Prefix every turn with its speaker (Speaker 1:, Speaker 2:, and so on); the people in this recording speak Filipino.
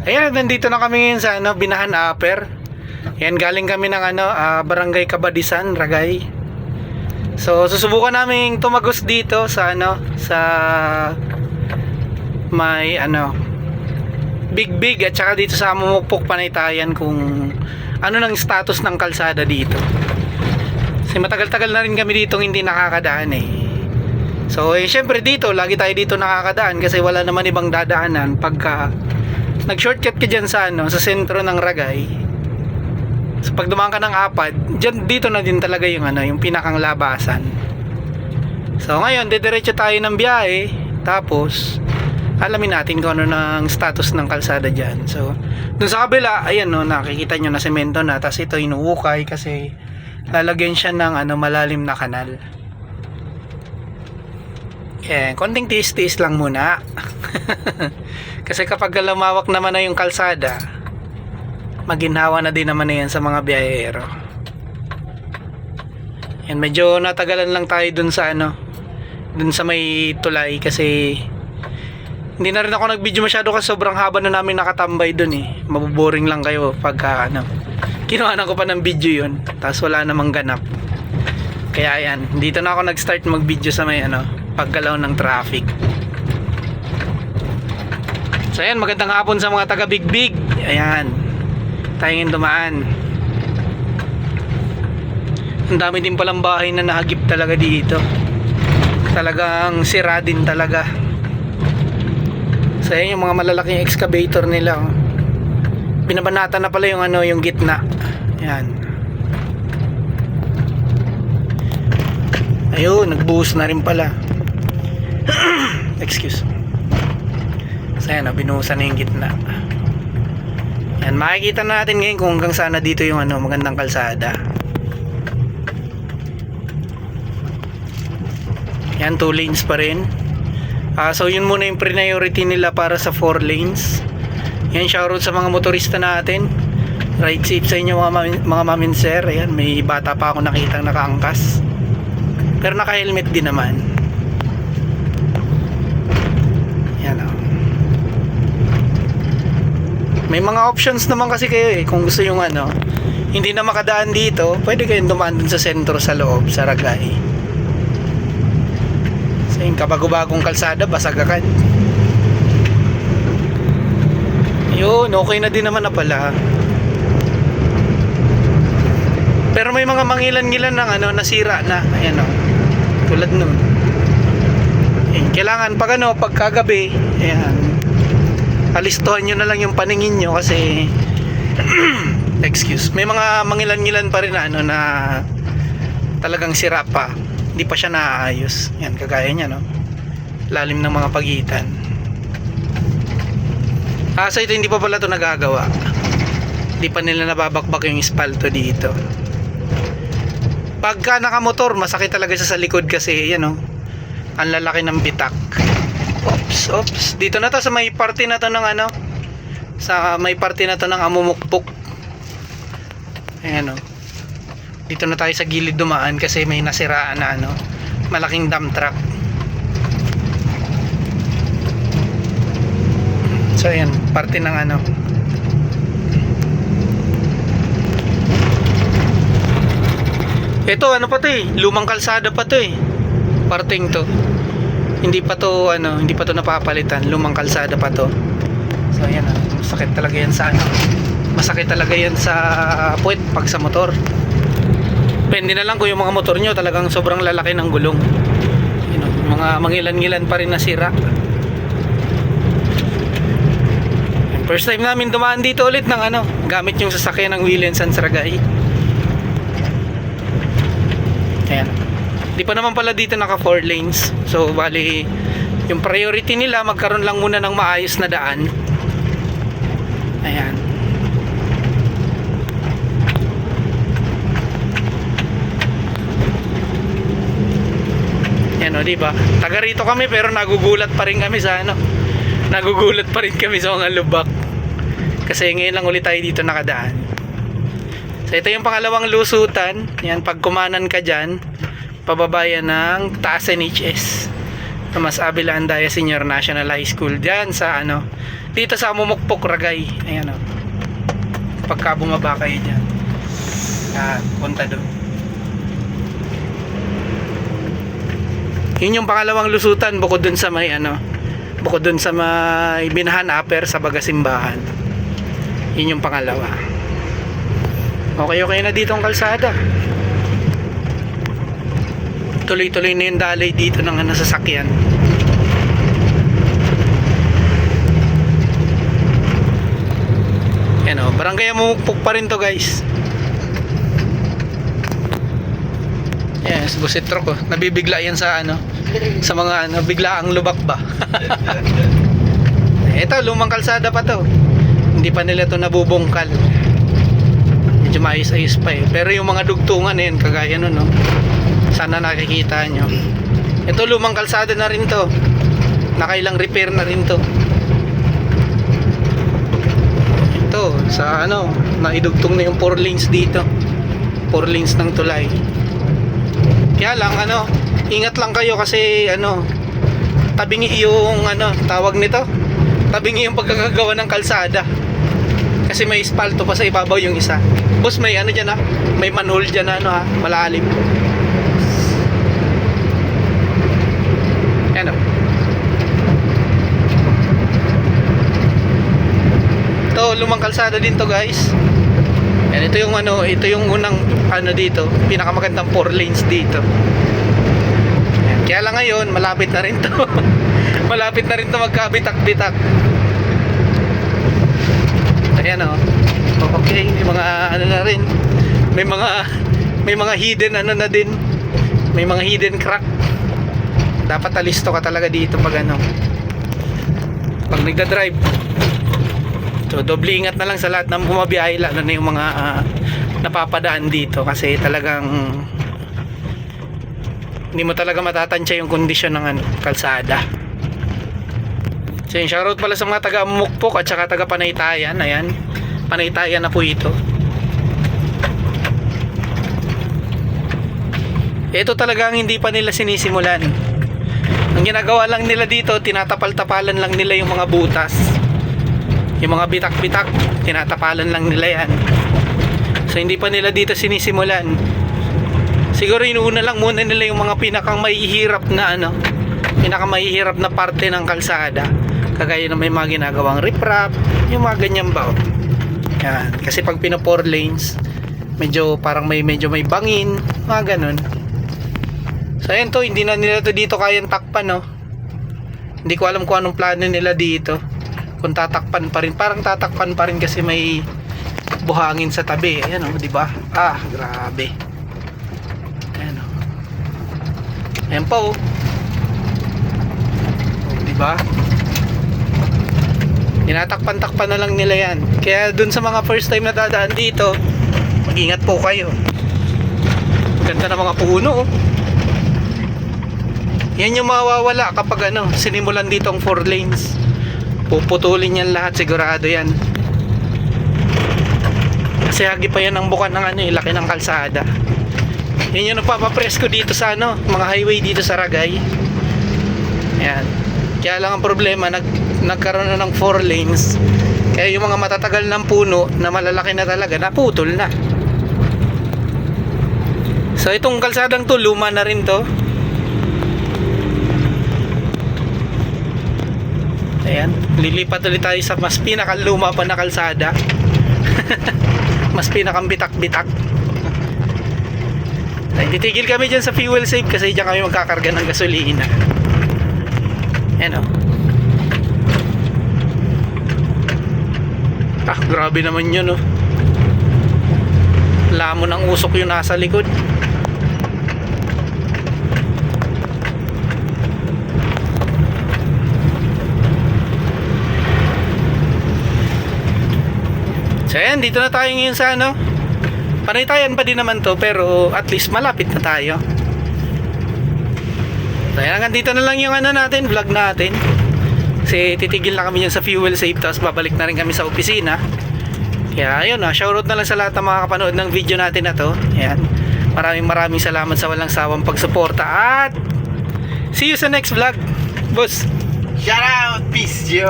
Speaker 1: Ayan, nandito na kami ngayon sa ano, Binahan Upper. Yan, galing kami ng ano, ah, Barangay Kabadisan, Ragay. So, susubukan namin tumagos dito sa ano, sa may ano, Big Big at saka dito sa Mumukpok Panaytayan kung ano nang status ng kalsada dito. Kasi matagal-tagal na rin kami dito hindi nakakadaan eh. So, eh, syempre dito, lagi tayo dito nakakadaan kasi wala naman ibang dadaanan pagka nag-shortcut ka dyan sa, ano, sa sentro ng Ragay. So, pag dumaan ka ng apad, dyan, dito na din talaga yung, ano, yung pinakang labasan. So, ngayon, dediretso tayo ng biyahe. Tapos, alamin natin kung ano ng status ng kalsada dyan. So, dun sa kabila, ayan no, nakikita nyo na semento na. Tapos ito inuukay kasi lalagyan siya ng ano, malalim na kanal. Eh, konting tiis-tiis lang muna. Kasi kapag lumawak naman na yung kalsada, maginhawa na din naman na yan sa mga biyahero. Yan, medyo natagalan lang tayo dun sa ano, dun sa may tulay kasi hindi na rin ako nag-video masyado kasi sobrang haba na namin nakatambay dun eh. Mabuboring lang kayo pagka ano. Kinuha ko pa ng video yun. Tapos wala namang ganap. Kaya yan, dito na ako nag-start mag-video sa may ano, paggalaw ng traffic. So ayan, magandang hapon sa mga taga Big Big. Ayan. Tayo ngayon dumaan. Ang dami din palang bahay na nahagip talaga dito. Talagang sira din talaga. So ayan yung mga malalaking excavator nila. Oh. Na pala yung ano, yung gitna. Ayan. Ayun, nagbuhos na rin pala. Excuse. So ayan, oh, binuhusan na yung gitna. Yan, makikita natin ngayon kung hanggang sana dito yung ano, magandang kalsada. Yan, two lanes pa rin. Ah, so yun muna yung priority nila para sa four lanes. Yan, shoutout sa mga motorista natin. Ride safe sa inyo mga, mami, mga mamin sir. Ayan, may bata pa ako nakita nakaangkas. Pero naka-helmet din naman. Yan oh. May mga options naman kasi kayo eh. Kung gusto yung ano, hindi na makadaan dito, pwede kayong dumaan dun sa sentro sa loob, sa Ragay. So yung kabago-bagong kalsada, basag agad. Yun, okay na din naman na pala. Pero may mga mangilan-ngilan ng ano, nasira na. Ayan o. Tulad nun. Ayan, kailangan pag ano, pag kagabi, ayan, alistuhan nyo na lang yung paningin nyo kasi excuse, may mga mangilan-ngilan pa rin na ano na talagang sira pa. Hindi pa siya naaayos. Yan, kagaya niya, no? Lalim ng mga pagitan. Ah, ito hindi pa pala ito nagagawa. Hindi pa nila nababakbak yung espalto dito. Pagka nakamotor, masakit talaga siya sa likod kasi, yan oh. Ang lalaki ng bitak. Oops, oops. Dito na to sa may party na to ng ano. Sa may party na to ng amumukpok. Ayan oh. Dito na tayo sa gilid dumaan kasi may nasiraan na ano. Malaking dump truck. So ayan, parte ng ano. Ito ano pa to eh, lumang kalsada pa to eh. Parting to. Hindi pa to ano, hindi pa to napapalitan, lumang kalsada pa to. So ayan ah, masakit talaga yan sa ano. Masakit talaga yan sa puwet pag sa motor. Depende na lang kung yung mga motor nyo talagang sobrang lalaki ng gulong. You know, mga mangilan-ngilan pa rin nasira. First time namin dumaan dito ulit ng ano, gamit yung sasakyan ng Williams San Saragay. Ayan. Di pa naman pala dito naka 4 lanes. So, bali, yung priority nila, magkaroon lang muna ng maayos na daan. Ayan. Yan o, di ba? Taga rito kami pero nagugulat pa rin kami sa ano. Nagugulat pa rin kami sa mga lubak. Kasi ngayon lang ulit tayo dito nakadaan. So ito yung pangalawang lusutan. Yan, pag kumanan ka dyan, pababa ng taas NHS. Tomas Avila Andaya Senior National High School. Diyan sa ano dito sa Mumukpok Ragay. Ayan o pagka bumaba kayo dyan at punta doon. Yun yung pangalawang lusutan bukod dun sa may ano bukod dun sa may binahan upper sa Bagasimbahan. Yun yung pangalawa. Okay okay na dito ang kalsada tuloy-tuloy na yung dalay dito ng ano, sasakyan. Yan o, barangay Amukpok pa rin to guys. Yes, busit truck oh. Nabibigla yan sa ano, sa mga ano, biglaang lubak ba. Ito, lumang kalsada pa to. Hindi pa nila to nabubungkal. Medyo maayos-ayos pa eh. Pero yung mga dugtungan na yan, kagaya nun, no? Sana nakikita nyo. Ito lumang kalsada na rin to. Nakailang repair na rin to. Ito sa ano naidugtong na yung 4 lanes dito. 4 lanes ng tulay. Kaya lang ano ingat lang kayo kasi ano tabingi yung ano tawag nito? Tabingi yung pagkakagawa ng kalsada. Kasi may espalto pa sa ibabaw yung isa. Boss may ano dyan ha may manhole dyan ano ha malalim Ano? Ito, lumang kalsada din to guys. Yan, ito yung ano, ito yung unang ano dito, pinakamagandang 4 lanes dito. Yan, kaya lang ngayon, malapit na rin to. malapit na rin to magkabitak-bitak. Ayan oh. Okay, may mga ano na rin. May mga may mga hidden ano na din. May mga hidden crack dapat alisto ka talaga dito pag ano pag nagda-drive so doble ingat na lang sa lahat ng bumabiyahe lalo na yung mga ah, napapadaan dito kasi talagang hindi mo talaga matatansya yung kondisyon ng ano, kalsada. So yun shoutout pala sa mga taga Mukpok at saka taga Panaytayan. Ayan Panaytayan na po ito. Ito talaga ang hindi pa nila sinisimulan. Ang ginagawa lang nila dito tinatapal-tapalan lang nila yung mga butas yung mga bitak-bitak tinatapalan lang nila yan. So hindi pa nila dito sinisimulan. Siguro inuuna lang muna nila yung mga pinakang mahihirap na ano pinaka mahihirap na parte ng kalsada. Kagaya na may mga ginagawang riprap yung mga ganyan ba yan. Kasi pag pina 4 lanes medyo parang may medyo may bangin mga ganun. So ayan to, hindi na nila to dito kayang takpan no. Hindi ko alam kung anong plano nila dito. Kung tatakpan pa rin, parang tatakpan pa rin kasi may buhangin sa tabi. Ayan oh, di ba? Ah, grabe. Ayan oh. Ayan pa oh. oh di ba? Tinatakpan-takpan na lang nila yan. Kaya dun sa mga first time na dadaan dito, mag-ingat po kayo. Ganda ng mga puno oh. Yan yung mawawala kapag ano, sinimulan dito ang 4 lanes. Puputulin yan lahat, sigurado yan. Kasi hagi pa yan ang bukan ng ano, eh, laki ng kalsada. Yan yung nagpapapresko dito sa ano, mga highway dito sa Ragay. Yan. Kaya lang ang problema, nag, nagkaroon na ng 4 lanes. Kaya yung mga matatagal ng puno na malalaki na talaga, naputol na. So itong kalsadang to, luma na rin to. Ayan, lilipat ulit tayo sa mas pinakaluma pa na kalsada. mas pinakang bitak-bitak. Ay, titigil kami dyan sa fuel save kasi dyan kami magkakarga ng gasolina. Ayan o. Ah, grabe naman yun o. Lamon ng usok yung nasa likod. So ayan, dito na tayo ngayon sa ano. Panaytayan pa din naman to pero at least malapit na tayo. So ayan, hanggang dito na lang yung ano natin, vlog natin. Kasi titigil na kami yan sa fuel save tapos babalik na rin kami sa opisina. Kaya ayun ah, shoutout na lang sa lahat ng mga kapanood ng video natin na to. Ayan. Maraming maraming salamat sa walang sawang pagsuporta at see you sa next vlog. Boss.
Speaker 2: Shout out! Peace, yo!